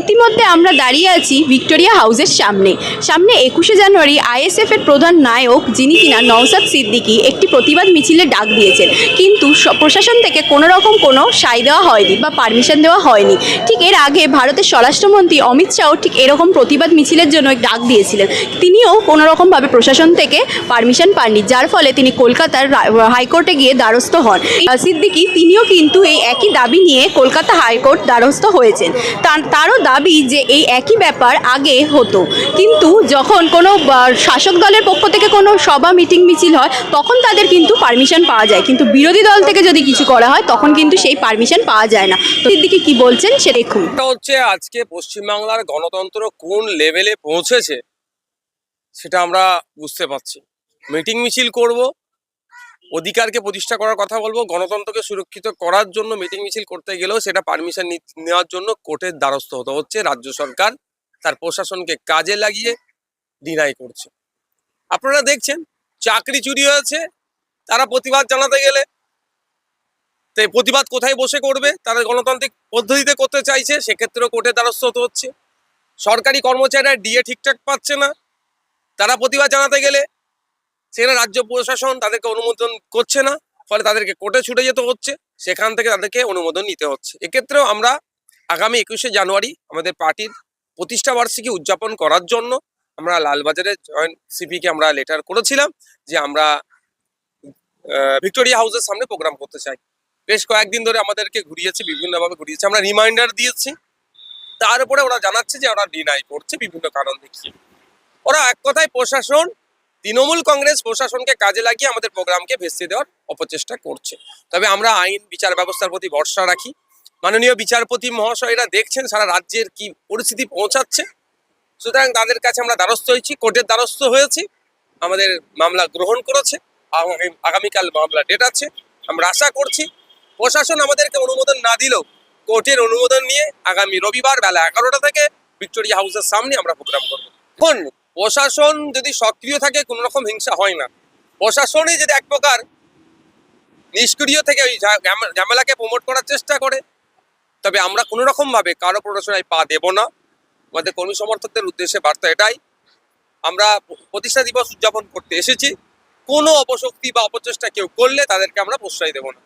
ইতিমধ্যে আমরা দাঁড়িয়ে আছি ভিক্টোরিয়া হাউসের সামনে। সামনে একুশে জানুয়ারি আইএসএফ এর প্রধান নায়ক, যিনি কিনা নওসাদ সিদ্দিকি একটি প্রতিবাদ মিছিলে ডাক দিয়েছেন। কিন্তু প্রশাসন থেকে কোনো রকম কোনো সাই দেওয়া হয়নি বা পারমিশন দেওয়া হয়নি। ঠিক এর আগে ভারতের স্বরাষ্ট্রমন্ত্রী অমিত শাহ ঠিক এরকম প্রতিবাদ মিছিলের জন্য ডাক দিয়েছিলেন। তিনিও কোনো রকমভাবে প্রশাসন থেকে পারমিশন পাননি, যার ফলে তিনি কলকাতার হাইকোর্টে গিয়ে দ্বারস্থ হন। সিদ্দিকী তিনিও কিন্তু এই একই দাবি নিয়ে কলকাতা হাইকোর্ট দ্বারস্থ হয়েছেন। তার তারও দাবি যে এই একই ব্যাপার আগে হতো। কিন্তু যখন কোনো শাসক দলের পক্ষ থেকে কোনো সভা, মিটিং, মিছিল হয়, তখন তাদের কিন্তু পারমিশন পাওয়া যায়। কিন্তু বিরোধী দল থেকে যদি কিছু করা হয়, তখন কিন্তু সেই পারমিশন পাওয়া যায় না। তো সিদ্দিকি কি বলছেন সে দেখুন। হচ্ছে আজকে পশ্চিমবাংলার গণতন্ত্র কোন লেভেলে পৌঁছেছে, সেটা আমরা বুঝতে পারছি। মিটিং, মিছিল করব অধিকারকে প্রতিষ্ঠা করার কথা বলব, গণতন্ত্রকে সুরক্ষিত করার জন্য মিটিং মিছিল করতে গেলেও সেটা পারমিশন নেওয়ার জন্য কোর্টের দ্বারস্থ হতে হচ্ছে, রাজ্য সরকার তার প্রশাসনকে কাজে লাগিয়ে ডিনাই করছে। আপনারা দেখছেন, চাকরি চুরি হয়েছে, তারা প্রতিবাদ জানাতে গেলে। তো প্রতিবাদ কোথায় বসে করবে? তারা গণতান্ত্রিক পদ্ধতিতে করতে চাইছে, সেক্ষেত্রেও কোর্টের দ্বারস্থ হতে হচ্ছে। সরকারি কর্মচারীরা ডিএ ঠিকঠাক পাচ্ছে না। তারা প্রতিবাদ জানাতে গেলে সেখানে রাজ্য প্রশাসন তাদেরকে অনুমোদন করছে না, ফলে তাদেরকে কোর্টে ছুটে যেতে হচ্ছে। সেখান থেকে তাদেরকে অনুমোদন নিতে হচ্ছে। এক্ষেত্রেও আমরা আগামী একুশে জানুয়ারি আমাদের পার্টির প্রতিষ্ঠা বার্ষিকী উদযাপন করার জন্য আমরা লালবাজারে জয়েন্ট সিপিকে আমরা লেটার করেছিলাম যে আমরা ভিক্টোরিয়া হাউসের সামনে প্রোগ্রাম করতে চাই। বেশ কয়েকদিন ধরে আমাদেরকে ঘুরিয়েছে, বিভিন্নভাবে ঘুরিয়েছে। আমরা রিমাইন্ডার দিয়েছি। তার উপরে ওরা জানাচ্ছে যে ওরা ডিনাই করছে, বিভিন্ন কারণ দেখিয়ে। ওরা এক কথায় প্রশাসন তৃণমূল কংগ্রেস প্রশাসনকে কাজে লাগিয়ে আমাদের প্রোগ্রামকে ভেস্তে দেওয়ার অপচেষ্টা করছে। তবে আমরা আইন, বিচার ব্যবস্থার প্রতি ভরসা রাখি। মাননীয় বিচারপতি মহাশয়রা দেখছেন সারা রাজ্যের কি পরিস্থিতি পৌঁছাচ্ছে। সুতরাং তাদের কাছে আমরা দ্বারস্থ হয়েছি, কোর্টের দ্বারস্থ হয়েছি। আমাদের মামলা গ্রহণ করেছে আগামীকাল মামলা ডেট আছে। আমরা আশা করছি প্রশাসন আমাদেরকে অনুমোদন না দিলেও কোর্টের অনুমোদন নিয়ে আগামী রবিবার বেলা এগারোটা থেকে ভিক্টোরিয়া হাউসের সামনে আমরা প্রোগ্রাম করব। এখন প্রশাসন যদি সক্রিয় থাকে কোনো রকম হিংসা হয় না। প্রশাসনই যদি এক প্রকার নিষ্ক্রিয় থেকে ওই ঝামেলাকে প্রমোট করার চেষ্টা করে, তবে আমরা কোনো রকম ভাবে কারও প্ররোচনায় পা দেব না। আমাদের কর্মী সমর্থকদের উদ্দেশ্যে বার্তা এটাই। আমরা প্রতিষ্ঠা দিবস উদযাপন করতে এসেছি। কোনো অপশক্তি বা অপচেষ্টা কেউ করলে তাদেরকে আমরা প্রশ্রয় দেব না।